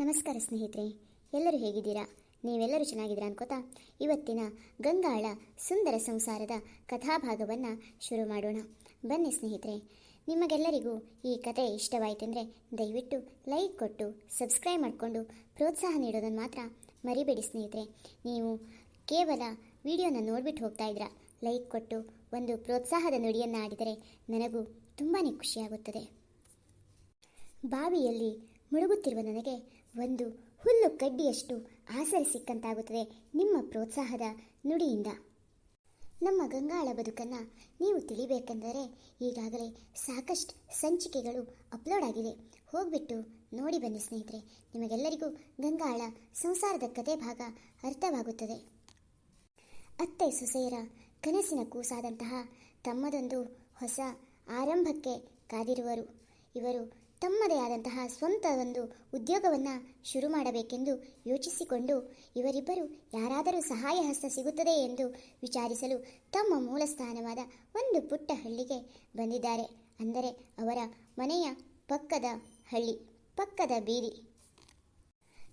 ನಮಸ್ಕಾರ ಸ್ನೇಹಿತರೆ, ಎಲ್ಲರೂ ಹೇಗಿದ್ದೀರಾ? ನೀವೆಲ್ಲರೂ ಚೆನ್ನಾಗಿದ್ದೀರಾ ಅನ್ಕೋತಾ ಇವತ್ತಿನ ಗಂಗಾಳ ಸುಂದರ ಸಂಸಾರದ ಕಥಾಭಾಗವನ್ನು ಶುರು ಮಾಡೋಣ. ಬನ್ನಿ ಸ್ನೇಹಿತರೆ, ನಿಮಗೆಲ್ಲರಿಗೂ ಈ ಕತೆ ಇಷ್ಟವಾಯಿತಂದರೆ ದಯವಿಟ್ಟು ಲೈಕ್ ಕೊಟ್ಟು, ಸಬ್ಸ್ಕ್ರೈಬ್ ಮಾಡಿಕೊಂಡು ಪ್ರೋತ್ಸಾಹ ನೀಡೋದನ್ನು ಮಾತ್ರ ಮರಿಬೇಡಿ ಸ್ನೇಹಿತರೆ. ನೀವು ಕೇವಲ ವಿಡಿಯೋನ ನೋಡ್ಬಿಟ್ಟು ಹೋಗ್ತಾ ಇದ್ದೀರಾ, ಲೈಕ್ ಕೊಟ್ಟು ಒಂದು ಪ್ರೋತ್ಸಾಹದ ನುಡಿಯನ್ನು ಆಡಿದರೆ ನನಗೂ ತುಂಬಾ ಖುಷಿಯಾಗುತ್ತದೆ. ಬಾವಿಯಲ್ಲಿ ಮುಳುಗುತ್ತಿರುವ ನನಗೆ ಒಂದು ಹುಲ್ಲು ಕಡ್ಡಿಯಷ್ಟು ಆಸರೆ ಸಿಕ್ಕಂತಾಗುತ್ತದೆ ನಿಮ್ಮ ಪ್ರೋತ್ಸಾಹದ ನುಡಿಯಿಂದ. ನಮ್ಮ ಗಂಗಾಳ ಬದುಕನ್ನು ನೀವು ತಿಳಿಬೇಕೆಂದರೆ ಈಗಾಗಲೇ ಸಾಕಷ್ಟು ಸಂಚಿಕೆಗಳು ಅಪ್ಲೋಡ್ ಆಗಿದೆ ಹೋಗ್ಬಿಟ್ಟು ನೋಡಿ ಬನ್ನಿ ಸ್ನೇಹಿತರೆ, ನಿಮಗೆಲ್ಲರಿಗೂ ಗಂಗಾಳ ಸಂಸಾರದ ಕತೆ ಭಾಗ ಅರ್ಥವಾಗುತ್ತದೆ. ಅತ್ತೆ ಸೊಸೆಯರ ಕನಸಿನ ಕೂಸಾದಂತಹ ತಮ್ಮದೊಂದು ಹೊಸ ಆರಂಭಕ್ಕೆ ಕಾದಿರುವರು. ಇವರು ತಮ್ಮದೇ ಆದಂತಹ ಸ್ವಂತ ಒಂದು ಉದ್ಯೋಗವನ್ನು ಶುರು ಮಾಡಬೇಕೆಂದು ಯೋಚಿಸಿಕೊಂಡು ಇವರಿಬ್ಬರು ಯಾರಾದರೂ ಸಹಾಯ ಹಸ್ತ ಸಿಗುತ್ತದೆ ಎಂದು ವಿಚಾರಿಸಲು ತಮ್ಮ ಮೂಲ ಸ್ಥಾನವಾದ ಒಂದು ಪುಟ್ಟ ಹಳ್ಳಿಗೆ ಬಂದಿದ್ದಾರೆ. ಅಂದರೆ ಅವರ ಮನೆಯ ಪಕ್ಕದ ಹಳ್ಳಿ, ಪಕ್ಕದ ಬೀದಿ.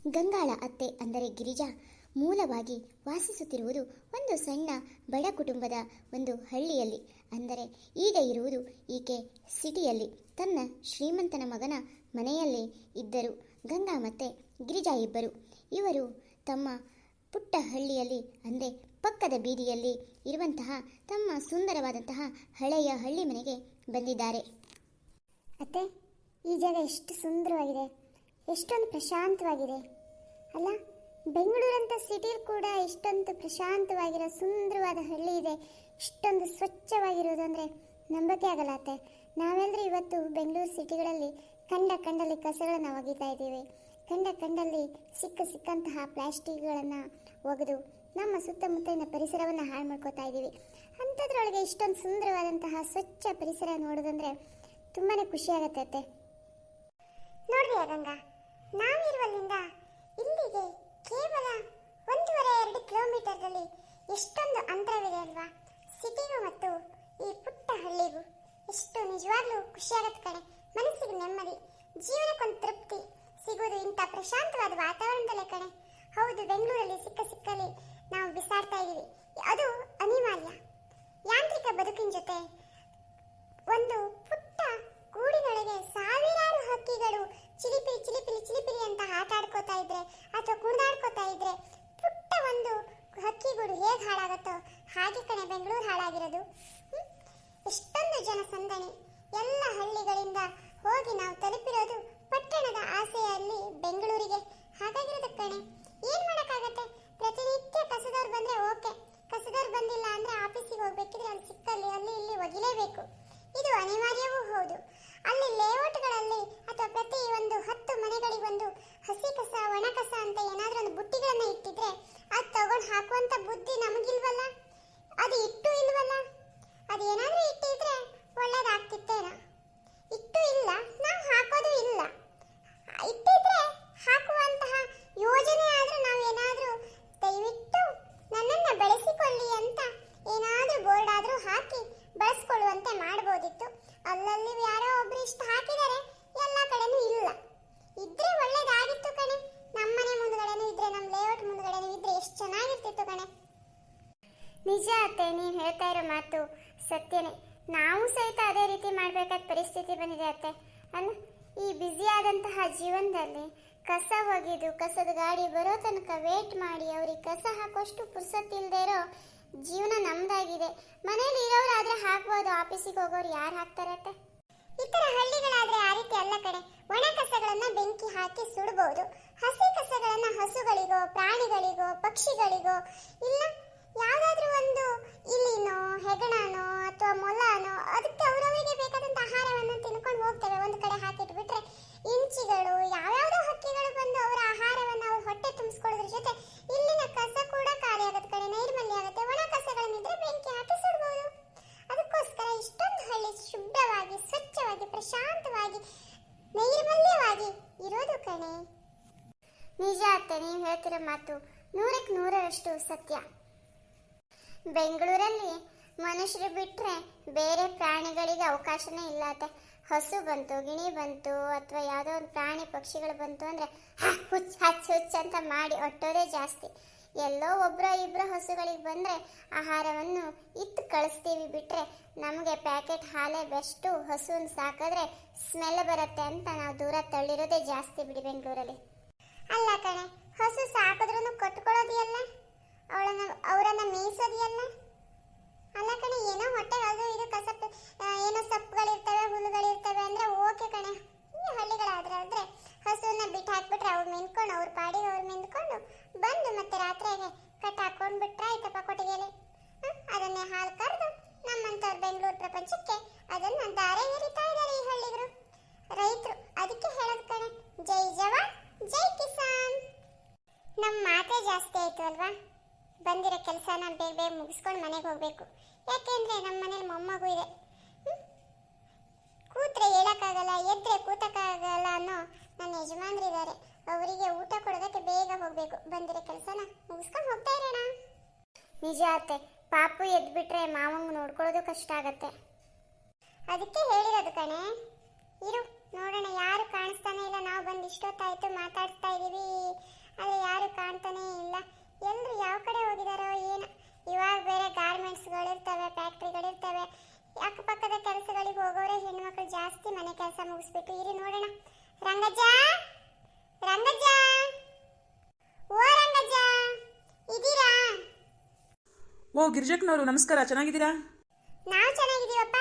ಗಂಗಾಳ ಅತ್ತೆ ಅಂದರೆ ಗಿರಿಜಾ ಮೂಲವಾಗಿ ವಾಸಿಸುತ್ತಿರುವುದು ಒಂದು ಸಣ್ಣ ಬಡ ಕುಟುಂಬದ ಒಂದು ಹಳ್ಳಿಯಲ್ಲಿ. ಅಂದರೆ ಈಗ ಇರುವುದು ಈಕೆ ಸಿಟಿಯಲ್ಲಿ. ತನ್ನ ಶ್ರೀಮಂತನ ಮಗನ ಮನೆಯಲ್ಲಿ ಇದ್ದರು. ಗಂಗಾ ಮತ್ತು ಗಿರಿಜಾ ಇಬ್ಬರು. ಇವರು ತಮ್ಮ ಪುಟ್ಟ ಹಳ್ಳಿಯಲ್ಲಿ ಅಂದರೆ ಪಕ್ಕದ ಬೀದಿಯಲ್ಲಿ ಇರುವಂತಹ ತಮ್ಮ ಸುಂದರವಾದಂತಹ ಹಳೆಯ ಹಳ್ಳಿ ಮನೆಗೆ ಬಂದಿದ್ದಾರೆ. ಅತ್ತೆ, ಈ ಜಾಗ ಎಷ್ಟು ಸುಂದರವಾಗಿದೆ. ಎಷ್ಟೊಂದು ಪ್ರಶಾಂತವಾಗಿದೆ. ಅಲ್ಲ ಬೆಂಗಳೂರಂಥ ಸಿಟಿಲಿ ಕೂಡ ಇಷ್ಟೊಂದು ಪ್ರಶಾಂತವಾಗಿರೋ, ಸುಂದರವಾದ ಹಳ್ಳಿ ಇದೆ. ಇಷ್ಟೊಂದು ಸ್ವಚ್ಛವಾಗಿರೋದು ಅಂದರೆ ನಂಬಕ್ಕೆ ಆಗಲ್ಲ ಅತ್ತೆ. ನಾವೆಲ್ಲರೂ ಇವತ್ತು ಬೆಂಗಳೂರು ಸಿಟಿಗಳಲ್ಲಿ ಕಂಡ ಕಂಡಲ್ಲಿ ಕಸಗಳನ್ನು ಒಗಿತಾ ಇದ್ದೀವಿ. ಕಂಡ ಕಂಡಲ್ಲಿ ಸಿಕ್ಕ ಸಿಕ್ಕಂತಹ ಪ್ಲಾಸ್ಟಿಕ್ಗಳನ್ನು ಒಗೆದು ನಮ್ಮ ಸುತ್ತಮುತ್ತಲಿನ ಪರಿಸರವನ್ನು ಹಾಳು ಮಾಡ್ಕೋತಾ ಇದ್ದೀವಿ. ಅಂಥದ್ರೊಳಗೆ ಇಷ್ಟೊಂದು ಸುಂದರವಾದಂತಹ ಸ್ವಚ್ಛ ಪರಿಸರ ನೋಡೋದಂದರೆ ತುಂಬಾ ಖುಷಿಯಾಗತ್ತೆ ಅತ್ತೆ. ನೋಡ್ರಿ ಗಂಗಾ, ನಾವಿರುವಲ್ಲಿಂದ ಇಲ್ಲಿಗೆ ಕೇವಲ ಒಂದೂವರೆ ಎರಡು ಕಿಲೋಮೀಟರ್ದಲ್ಲಿ ಎಷ್ಟೊಂದು ಅಂತರವಿದೆ ಅಲ್ವಾ? ಸಿಟಿಗೂ ಮತ್ತು ಈ ಪುಟ್ಟ ಹಳ್ಳಿಗೂ ಎಷ್ಟು ನಿಜವಾಗ್ಲೂ ಖುಷಿಯಾಗುತ್ತೆ ಕಣೆ. ಮನಸ್ಸಿಗೆ ನೆಮ್ಮದಿ, ಜೀವನಕ್ಕೊಂದು ತೃಪ್ತಿ ಸಿಗೋದು ಇಂಥ ಪ್ರಶಾಂತವಾದ ವಾತಾವರಣದಲ್ಲೇ ಕಣೆ. ಹೌದು, ಬೆಂಗಳೂರಲ್ಲಿ ಸಿಕ್ಕ ಸಿಕ್ಕಲ್ಲಿ ನಾವು ಬಿಸಾಡ್ತಾ ಇದ್ದೀವಿ. ಅದು ಅನಿವಾರ್ಯ. ಯಾಂತ್ರಿಕ ಬದುಕಿನ ಜೊತೆ ಒಂದು ಪುಟ್ಟ ಗೂಡಿನೊಳಗೆ ಸಾವಿರಾರು ಹಕ್ಕಿಗಳು ಚಿಲಿಪಿಲಿ ಚಿಲಿಪಿಲಿ ಚಿಲಿಪಿಲಿ ಅಂತ ಆಟ ಆಡ್ಕೋತಾ ಇದ್ರೆ ಅಥವಾ ಕುಣಿದಾಡ್ಕೋತಾ ಇದ್ರೆ ಪುಟ್ಟ ಒಂದು ಹಕ್ಕಿಗೂಡು ಹೇಗೆ ಹಾಳಾಗತ್ತೋ ಹಾಗೆ ಕಣೆ ಬೆಂಗಳೂರು ಹಾಳಾಗಿರೋದು? ಎಷ್ಟೊಂದು ಜನ ಸಂದಣಿ ಎಲ್ಲ ಹಳ್ಳಿಗಳಿಂದ ಹೋಗಿ ನಾವು ತಲುಪಿರೋದು ಪಟ್ಟಣದ ಆಸೆಯಲ್ಲಿ ಬೆಂಗಳೂರಿಗೆ. ಹಾಗಾಗಿರೋದು ಕಣೆ ಏನ್ ಮಾಡಕ್ಕಾಗತ್ತೆ ಪ್ರತಿನಿತ್ಯ ಕಸದವ್ರು ಬಂದ್ರೆ ಓಕೆ ಕಸದವ್ರು ಬಂದಿಲ್ಲ ಅಂದ್ರೆ ಆಫೀಸಿಗೆ ಹೋಗ್ಬೇಕಿದ್ರೆ ಅಲ್ಲಿ ಸಿಕ್ಕಲ್ಲಿ ಅಲ್ಲಿ ಇಲ್ಲಿ ಒಗಿಲೇಬೇಕು ಇದು ಅನಿವಾರ್ಯವೂ ಹೌದು ಅಲ್ಲಿ ಲೇಔಟ್ಗಳಲ್ಲಿ ಅಥವಾ ಪ್ರತಿ ಒಂದು ಹತ್ತು ಮನೆಗಳಿಗೊಂದು ಹಸಿ ಕಸ ಒಣ ಕಸ ಅಂತ ಏನಾದ್ರೂ ಒಂದು ಬುಟ್ಟಿಗಳನ್ನ ಇಟ್ಟಿದ್ರೆ ಅದು ತಗೊಂಡು ಹಾಕುವಂತ ಬುದ್ಧಿ ನಮಗಿಲ್ವಲ್ಲ ಅದು ಇಟ್ಟು ಇಲ್ವಲ್ಲ ಅದು ಏನಾದ್ರೂ ಇಟ್ಟಿದ್ರೆ ಒಳ್ಳೇದಾಗ್ತಿತ್ತೇನೋ ಇಟ್ಟು ಇಲ್ಲ ನಾವು ಹಾಕೋದು ಇಲ್ಲ ಇಟ್ಟಿದ್ರೆ ಹಾಕುವಂತಹ ಯೋಜನೆ ಆದ್ರೂ ನಾವೇನಾದ್ರೂ ದಯವಿಟ್ಟು ನನ್ನನ್ನ ಬೆಳೆಸಿಕೊಳ್ಳಿ ಅಂತ ಏನಾದ್ರೂ ಬೋರ್ಡ್ ಆದ್ರೂ ಹಾಕಿ ಬಳಸ್ಕೊಳ್ಳುವಂತೆ ಮಾಡ್ಬೋದಿತ್ತು ಅಲ್ಲಲ್ಲಿ ಯಾರೋ ಒಬ್ರು ಇಷ್ಟು ಹಾಕಿದ್ದಾರೆ, ಎಲ್ಲ ಕಡೆನೂ ಇಲ್ಲ. ಇದ್ರೆ ಒಳ್ಳೇದಾಗಿತ್ತು ಕಣೆ. ನಮ್ಮನೆ ಮುಂದ್ಗಡೆನೂ ಇದ್ರೆ ನಮ್ಮ ಲೇಔಟ್ ಮುಂದ್ಗಡೆನೂ ಇದ್ರೆ ಎಷ್ಟು ಚೆನ್ನಾಗಿರ್ತಿತ್ತು ಕಣೆ. ನಿಜ ಅತ್ತೆ ನೀವು ಹೇಳ್ತಾ ಇರೋ ಮಾತು ಸತ್ಯನೇ. ನಾವು ಸಹಿತ ಅದೇ ರೀತಿ ಮಾಡಬೇಕಾದ ಪರಿಸ್ಥಿತಿ ಬಂದಿದೆ ಅತ್ತೆ. ಅಲ್ಲ, ಈ ಬ್ಯುಸಿ ಆದಂತಹ ಜೀವನದಲ್ಲಿ ಕಸ ಒಗೆದು, ಕಸದ ಗಾಡಿ ಬರೋ ತನಕ ವೇಟ್ ಮಾಡಿ, ಅವ್ರಿಗೆ ಕಸ ಹಾಕೋಷ್ಟು ಪುರ್ಸತ್ತಿಲ್ದೇ ಇರೋ ಜೀವನ ನಮ್ದಾಗಿದೆ. ಮನೇಲಿ ಇರೋರಾದ್ರೆ ಹಾಕ್ಬೋದು ಆಫೀಸಿಗೆ ಹೋಗೋರು ಯಾರು ಹಾಕ್ತಾರೆ ಅತ್ತೆ? ಇತರ ಹಳ್ಳಿಗಳಾದ್ರೆ ಆ ರೀತಿ ಅಲ್ಲ ಕಡೆ ಒಣ ಕಸಗಳನ್ನ ಬೆಂಕಿ ಹಾಕಿ ಸುಡಬಹುದು ಹಸಿ ಕಸಗಳನ್ನ ಹಸುಗಳಿಗೋ, ಪ್ರಾಣಿಗಳಿಗೋ, ಪಕ್ಷಿಗಳಿಗೋ, ಇಲ್ಲ ಯಾವ್ದಾದ್ರೂ ಒಂದು ಇಲ್ಲಿನೋ ಹೆಗಣನೋ ಅಥವಾ ಮೊಲನೋ, ಅದಕ್ಕೆ ಅವರವರಿಗೆ ಬೇಕಾದಂತ ಆಹಾರವನ್ನು ತಿನ್ಕೊಂಡು ಹೋಗ್ತವೆ. ಒಂದು ಕಡೆ ಹಾಕಿಟ್ಬಿಟ್ರೆ ಇಂಚಿಗಳು, ಯಾವ್ಯಾವ್ದೋ ಹಕ್ಕಿಗಳು ಬಂದು ಅವರ ಆಹಾರವನ್ನು ಅವ್ರ ಹೊಟ್ಟೆ ತುಂಬಿಸ್ಕೊಳ್ಳೋದ್ರ ಜೊತೆ ಇಲ್ಲಿನ ಕಸ ಕೂಡ ಖಾಲಿ ಆಗತ್ತೆ ಕಡೆ ನೈರ್ಮಲ್ಯ ಆಗುತ್ತೆ, ಒಣ ಕಸಗಳನ್ನಿದ್ರೆ ಬೆಂಕಿ ಹಾಕಿ ಸುಡಬಹುದು ಅದಕ್ಕೋಸ್ಕರ ಇಷ್ಟೊಂದು ಹಳ್ಳಿ ಶುದ್ಧವಾಗಿ, ಸ್ವಚ್ಛವಾಗಿ, ಪ್ರಶಾಂತವಾಗಿ, ನೈರ್ಮಲ್ಯವಾಗಿ ಇರೋದು ಕಣೆ. ನಿಜ ಅತ್ತೆ ನೀವು ಹೇಳ್ತಿರೋ ಮಾತು, ನೂರಕ್ಕೆ ನೂರರಷ್ಟು ಸತ್ಯ. ಬೆಂಗಳೂರಲ್ಲಿ ಮನುಷ್ಯರು ಬಿಟ್ಟರೆ ಬೇರೆ ಪ್ರಾಣಿಗಳಿಗೆ ಅವಕಾಶನೇ ಇಲ್ಲ ಅತ್ತೆ. ಹಸು ಬಂತು, ಗಿಣಿ ಬಂತು, ಅಥವಾ ಯಾವುದೋ ಒಂದು ಪ್ರಾಣಿ ಪಕ್ಷಿಗಳು ಬಂತು ಅಂದರೆ ಹುಚ್ಚ ಹಚ್ಚ ಹುಚ್ಚ ಅಂತ ಮಾಡಿ ಒಟ್ಟೋದೇ ಜಾಸ್ತಿ. ಎಲ್ಲೋ ಒಬ್ಬರ ಇಬ್ಬರ ಹಸುಗಳಿಗೆ ಬಂದರೆ ಆಹಾರವನ್ನು ಇತ್ತು ಕಳಿಸ್ತೀವಿ ಬಿಟ್ಟರೆ ನಮಗೆ ಪ್ಯಾಕೆಟ್ ಹಾಲೇ ಬೆಸ್ಟು ಹಸುವನ್ನು ಸಾಕಿದ್ರೆ ಸ್ಮೆಲ್ ಬರುತ್ತೆ ಅಂತ ನಾವು ದೂರ ತಳ್ಳಿರೋದೇ ಜಾಸ್ತಿ ಬಿಡಿ ಬೆಂಗಳೂರಲ್ಲಿ. ಅಲ್ಲ ಕಣೆ, ಹಸು ಸಾಕಿದ್ರೂ ಕಟ್ಕೊಳ್ಳೋದಿಯಲ್ಲ ಅವಳನ್ನು, ಅವರನ್ನು ಮೇಯಿಸೋದಿಯಲ್ಲ ಅಲ್ಲ ಕಣೆ ಏನೋ ಹೊಟ್ಟೆಗೆ ಅದು ಇದು ಕಸಪ್ ಏನೋ ಸೊಪ್ಪುಗಳಿರ್ತವೆ ಹುಲ್ಲುಗಳಿರ್ತವೆ ಅಂದ್ರೆ ಓಕೆ ಕಣೆ ಈ ಹಳ್ಳಿಗಳಾದ್ರೆ ಆದ್ರೆ ಹಸುವನ್ನ ಬಿಟ್ಟು ಹಾಕ್ಬಿಟ್ರೆ ಅವ್ರು ಮೆಂದ್ಕೊಂಡು ಅವ್ರ ಪಾಡಿಗೆ ಅವ್ರು ಮೆಂದ್ಕೊಂಡು ಬಂದು ಮತ್ತೆ ರಾತ್ರಿಗೆ ಕಟ್ ಹಾಕೊಂಡ್ ಬಿಟ್ರೆ ಆಯ್ತಪ್ಪ ಕೊಟ್ಟಿಗೆಲಿ ಹ್ಮ್, ಅದನ್ನೇ ಹಾಲು ಕರೆದು ನಮ್ಮಂತವ್ರ ಬೆಂಗಳೂರು ಪ್ರಪಂಚಕ್ಕೆ ಅದನ್ನ ದಾರೆ ಎರಿತಾ ಇದ್ದಾರೆ ಈ ಹಳ್ಳಿಗರು ರೈತರು ಅದಕ್ಕೆ ಹೇಳೋದು ಕಣೆ ಜೈ ಜವಾನ್ ಜೈ ಕಿಸಾನ್ ನಮ್ಮ ಮಾತೇ ಜಾಸ್ತಿ ಆಯ್ತು ಅಲ್ವಾ ಬಂದಿರೋ ಕೆಲಸನ ಬೇಗ ಬೇಗ ಮುಗಿಸ್ಕೊಂಡು ಮನೆಗೆ ಹೋಗ್ಬೇಕು ಯಾಕೆಂದ್ರೆ ನಮ್ಮ ಮನೇಲಿ ಮೊಮ್ಮಗು ಇದೆ ಹ್ಮ್? ಕೂತ್ರೆ ಹೇಳಕ್ಕಾಗಲ್ಲ ಎದ್ರೆ ಕೂತಕ್ಕಾಗಲ್ಲ ಅನ್ನೋ ನನ್ನ ಯಜಮಾನ್ರಿದ್ದಾರೆ ಅವರಿಗೆ ಊಟ ಕೊಡೋದಕ್ಕೆ ಬೇಗ ಹೋಗ್ಬೇಕು ಬಂದಿರೋ ಕೆಲಸನ ಮುಗಿಸ್ಕೊಂಡು ಹೋಗ್ತಾ ಇರೋಣ ನಿಜ ಅತ್ತೆ. ಪಾಪು ಎದ್ಬಿಟ್ರೆ ಮಾವಂಗ್ ನೋಡ್ಕೊಳ್ಳೋದು ಕಷ್ಟ ಆಗತ್ತೆ. ಅದಕ್ಕೆ ಹೇಳಿರೋದು ಕಣೆ. ಇರು, ನೋಡೋಣ, ಯಾರು ಕಾಣಿಸ್ತಾನೆ ಇಲ್ಲ? ನಾವು ಬಂದು ಇಷ್ಟೊತ್ತಾಯ್ತು ಮಾತಾಡ್ತಾ ಇದ್ದೀವಿ ಅಲ್ಲಿ ಯಾರು ಕಾಣ್ತಾನೆ ಇಲ್ಲ? ಎಲ್ಲರೂ ಯಾವ ಕಡೆ ಹೋಗಿದಾರೋ ಏನು. ಇವಾಗ ಬೇರೆ ಗಾರ್ಮೆಂಟ್ಸ್ಗಳಿರ್ತವೆ, ಫ್ಯಾಕ್ಟ್ರಿಗಳಿರ್ತವೆ. ಅಕ್ಕಪಕ್ಕದ ಕೆಲಸಗಳಿಗೆ ಹೋಗೋರೆ ಹೆಣ್ಮಕ್ಳು ಜಾಸ್ತಿ ಮನೆ ಕೆಲಸ ಮುಗಿಸ್ಬಿಟ್ಟು ಇರಿ ನೋಡೋಣ. ರಂಗಜ್ಜ? ರಂಗಜ್ಜ? ಓ ರಂಗಜ್ಜ! ಇದೀರಾ? ಓ ಗಿರಿಜಕ್ನವರು ನಮಸ್ಕಾರ. ಚೆನ್ನಾಗಿದ್ದೀರಾ? ನಾವು ಚೆನ್ನಾಗಿದ್ದೀವಪ್ಪ.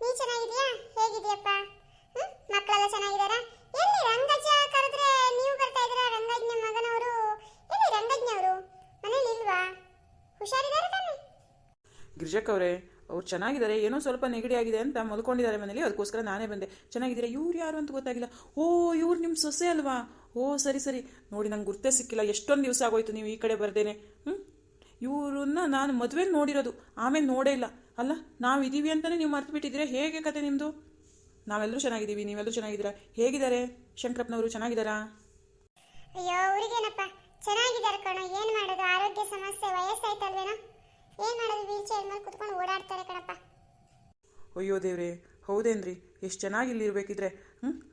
ನೀ ಚೆನ್ನಾಗಿದೀಯಾ ಹೇಗಿದೀಯಪ್ಪ ಹ್ಮ್? ಮಕ್ಕಳೆಲ್ಲ ಚೆನ್ನಾಗಿದ್ದಾರಾ? ಎಲ್ಲಿ ರಂಗಜ್ಜ ಕರೆದ್ರೆ ನೀವು ಬರ್ತಾ ಇದ್ದೀರಾ? ರಂಗಜ್ಞ ಮಗನವರು. ಎಲ್ಲಿ ರಂಗಜ್ಞವರು? ಮನೇಲಿ ಇಲ್ವಾ? ಹುಷಾರಿದ್ದಾರೆ ತಾನೆ. ಗಿರಿಜಕ್ ಅವರೇ ಅವ್ರು ಚೆನ್ನಾಗಿದ್ದಾರೆ. ಏನೋ ಸ್ವಲ್ಪ ನೆಗಡಿ ಆಗಿದೆ ಅಂತ ಮಲ್ಕೊಂಡಿದ್ದಾರೆ ಮನೇಲಿ. ಅದಕ್ಕೋಸ್ಕರ ನಾನೇ ಬಂದೆ. ಚೆನ್ನಾಗಿದ್ದೀರಾ? ಇವ್ರು ಯಾರು ಅಂತ ಗೊತ್ತಾಗಿಲ್ಲ. ಓ ಇವ್ರು ನಿಮ್ಮ ಸೊಸೆ ಅಲ್ವಾ? ಓ ಸರಿ ಸರಿ. ನೋಡಿ ನಂಗೆ ಗುರ್ತೇ ಸಿಕ್ಕಿಲ್ಲ. ಎಷ್ಟೊಂದು ದಿವಸ ಆಗೋಯ್ತು ನೀವು ಈ ಕಡೆ ಬರ್ದೇನೆ. ಹ್ಞೂ ಇವ್ರನ್ನ ನಾನು ಮದುವೆಲಿ ನೋಡಿರೋದು. ಆಮೇಲೆ ನೋಡೇ ಇಲ್ಲ. ಅಲ್ಲ ನಾವು ಇದ್ದೀವಿ ಅಂತಲೇ ನೀವು ಮರ್ತು ಬಿಟ್ಟಿದ್ದೀರಾ ಹೇಗೆ ಕತೆ ನಿಮ್ಮದು ನಾವೆಲ್ಲರೂ ಚೆನ್ನಾಗಿದ್ದೀವಿ ನೀವೆಲ್ಲರೂ ಚೆನ್ನಾಗಿದ್ದೀರಾ? ಹೇಗಿದ್ದಾರೆ? ಶಂಕರಪ್ಪನವರು ಚೆನ್ನಾಗಿದ್ದಾರಾ? ಅಯ್ಯೋ ಅವ್ರಿಗೇನಪ್ಪ? ಚೆನ್ನಾಗಿದ್ದಾರೆ ಕಣೋ. ಏನು ಮಾಡೋದು? ಆರೋಗ್ಯ ಸಮಸ್ಯೆ ವಯಸ್ಸಾಯ್ತಲ್ವೇನೋ? ಏನು ಮಾಡೋದು? ವೀಲ್ ಚೇರ್ ಮೇಲೆ ಕುತ್ಕೊಂಡು ಓಡಾಡ್ತಾರೆ ಕಣಪ್ಪ. ಅಯ್ಯೋ ದೇವ್ರೆ ಹೌದೇನ್ರಿ? ಎಷ್ಟು ಚೆನ್ನಾಗಿ ಇಲ್ಲಿ ಇರಬೇಕಿದ್ರೆ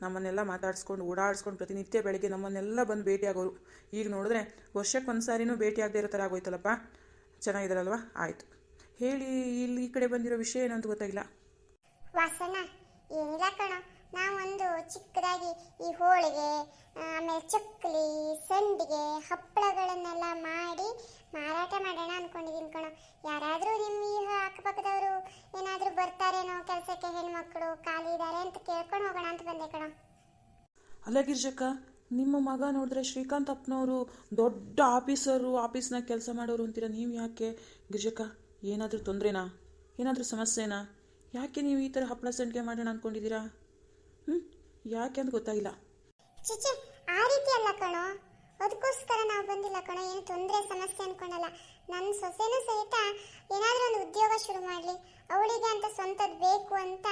ನಮ್ಮನ್ನೆಲ್ಲ ಮಾತಾಡ್ಸ್ಕೊಂಡು, ಓಡಾಡಿಸ್ಕೊಂಡು ಪ್ರತಿನಿತ್ಯ ಬೆಳಗ್ಗೆ ನಮ್ಮನ್ನೆಲ್ಲ ಬಂದು ಭೇಟಿಯಾಗೋರು. ಈಗ ನೋಡಿದ್ರೆ ವರ್ಷಕ್ಕೆ ಒಂದು ಸಾರಿನೂ ಭೇಟಿ ಆಗದೆ ಇರೋ ಥರ ಆಗೋಯ್ತಲ್ಲಪ್ಪ? ಚೆನ್ನಾಗಿದ್ದಾರಲ್ವಾ? ಆಯಿತು. ಹೇಳಿ, ಇಲ್ಲಿ ಈ ಕಡೆ ಬಂದಿರೋ ವಿಷಯ ಏನಂತ ಗೊತ್ತಾಗಿಲ್ಲ. ವಾಸನ, ಏನಿಲ್ಲ ಕಣ. ನಾವೊಂದು ಚಿಕ್ಕದಾಗಿ ಈ ಹೋಳಿಗೆ, ಆಮೇಲೆ ಚಕ್ಕಲಿ ಸಂಡಿಗೆ, ಹಪ್ಪಳಗಳನ್ನೆಲ್ಲ ಮಾಡಿ ಮಾರಾಟ ಮಾಡೋಣ ಅನ್ಕೊಂಡಿದ್ದೀನಿ ಕಣ. ಯಾರಾದರೂ ನಿಮ್ಮ ಈ ಅಕ್ಕಪಕ್ಕದವರು ಏನಾದರೂ ಬರ್ತಾರೇನೋ ಕೆಲಸಕ್ಕೆ ಹೆಣ್ಮಕ್ಳು ಖಾಲಿ ಇದ್ದಾರೆ ಅಂತ ಕೇಳ್ಕೊಂಡು ಹೋಗೋಣ ಅಂತ ಬಂದೆ ಕಣ. ಅಲ್ಲ ಗಿರ್ಜಕ್ಕ ನಿಮ್ಮ ಮಗ ನೋಡಿದ್ರೆ ಶ್ರೀಕಾಂತ್ ಅಪ್ಪನವರು ದೊಡ್ಡ ಆಫೀಸರು ಆಫೀಸ್ನಾಗ ಕೆಲಸ ಮಾಡೋರು ಅಂತೀರ ನೀವು ಯಾಕೆ? ಗಿರ್ಜಕ್ಕ ಏನಾದರೂ ತೊಂದರೆನಾ? ಏನಾದರೂ ಸಮಸ್ಯೆನಾ? ಯಾಕೆ ನೀವು ಈ ಥರ ಹಪ್ಪಳ ಸಂಡಿಗೆ ಮಾಡೋಣ ಅಂದ್ಕೊಂಡಿದ್ದೀರಾ ಹ್ಞೂ ಯಾಕೆ ಅಂತ ಗೊತ್ತಾಗಿಲ್ಲ. ಚಿಚೆ ಆ ರೀತಿ ಅಲ್ಲ ಕಣೋ. ಅದಕ್ಕೋಸ್ಕರ ನಾವು ಬಂದಿಲ್ಲ ಕಣೋ ಏನು ತೊಂದರೆ ಸಮಸ್ಯೆ ಅನ್ಕೊಂಡಲ್ಲ. ನನ್ನ ಸೊಸೆನೂ ಸಹಿತ ಏನಾದರೂ ಒಂದು ಉದ್ಯೋಗ ಶುರು ಮಾಡಲಿ. ಅವಳಿಗೆ ಅಂತ ಸ್ವಂತದ್ದು ಬೇಕು ಅಂತ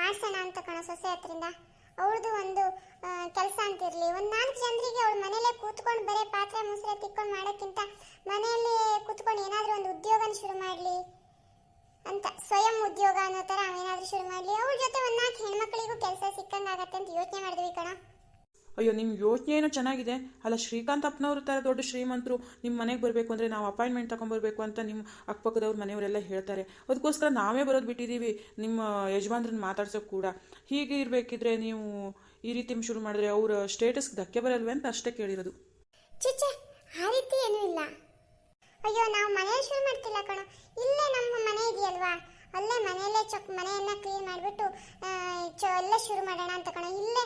ಮಾಡ್ಸೋಣ ಅಂತ ಕಣೋ ಸೊಸೆ ಹತ್ರಿಂದ ಅವಳದು ಒಂದು ಕೆಲಸ ಅಂತಿರಲಿ. ಒಂದು ನಾಲ್ಕು ಜನರಿಗೆ ಅವಳು ಮನೇಲೇ ಕೂತ್ಕೊಂಡು ಬರೀ ಪಾತ್ರೆ ಮುಸ್ರೆ ತಿಕ್ಕೊಂಡು ಮಾಡೋಕ್ಕಿಂತ ಮನೆಯಲ್ಲೇ ಕೂತ್ಕೊಂಡು ಏನಾದರೂ ಒಂದು ಉದ್ಯೋಗನ ಶುರು ಮಾಡಲಿ ಅಂತ. ಸ್ವಯಂ ಉದ್ಯೋಗ ಅನ್ನೋ ಥರ ಏನಾದರೂ ಶುರು ಮಾಡಲಿ. ಅವ್ರ ಜೊತೆ ಒಂದು ನಾಲ್ಕು ಹೆಣ್ಮಕ್ಳಿಗೂ ಕೆಲಸ ಸಿಕ್ಕಂಗಾಗತ್ತೆ ಅಂತ ಯೋಚನೆ ಮಾಡಿದ್ವಿ ಕಣ. ಅಯ್ಯೋ ನಿಮ್ಮ ಯೋಚನೆ ಏನೋ ಚೆನ್ನಾಗಿದೆ. ಅಲ್ಲ, ಶ್ರೀಕಾಂತ್ ಅಪ್ಪನವ್ರ ಥರ ದೊಡ್ಡ ಶ್ರೀಮಂತರು ನಿಮ್ಮ ಮನೆಗೆ ಬರಬೇಕು ಅಂದರೆ ನಾವು ಅಪಾಯಿಂಟ್ಮೆಂಟ್ ತಗೊಂಬರ್ಬೇಕು ಅಂತ ನಿಮ್ಮ ಅಕ್ಕಪಕ್ಕದವ್ರ ಮನೆಯವರೆಲ್ಲ ಹೇಳ್ತಾರೆ. ಅದಕ್ಕೋಸ್ಕರ ನಾವೇ ಬರೋದು ಬಿಟ್ಟಿದ್ದೀವಿ ನಿಮ್ಮ ಯಜಮಾನ್ರನ್ನ ಮಾತಾಡ್ಸೋಕೆ ಕೂಡ. ಹೀಗೆ ಇರಬೇಕಿದ್ರೆ ನೀವು ಈ ರೀತಿ ಶುರು ಮಾಡಿದ್ರೆ ಅವರ ಸ್ಟೇಟಸ್ಗೆ ಧಕ್ಕೆ ಬರಲ್ವೇ ಅಂತ ಅಷ್ಟೇ ಕೇಳಿರೋದು. ಆ ಅಯ್ಯೋ, ನಾವು ಮನೆ ಶುರು ಮಾಡ್ತಿಲ್ಲ ಕಣೋ. ಇಲ್ಲೇ ನಮ್ಮ ಮನೆ ಇದೆಯಲ್ವಾ ಅಲ್ಲೇ ಮನೆಯಲ್ಲೇ ಚೊಕ್ ಮನೆಯನ್ನ ಕ್ಲೀನ್ ಮಾಡಿಬಿಟ್ಟು ಎಲ್ಲ ಶುರು ಮಾಡೋಣ ಅಂತ ಕಣ. ಇಲ್ಲೇ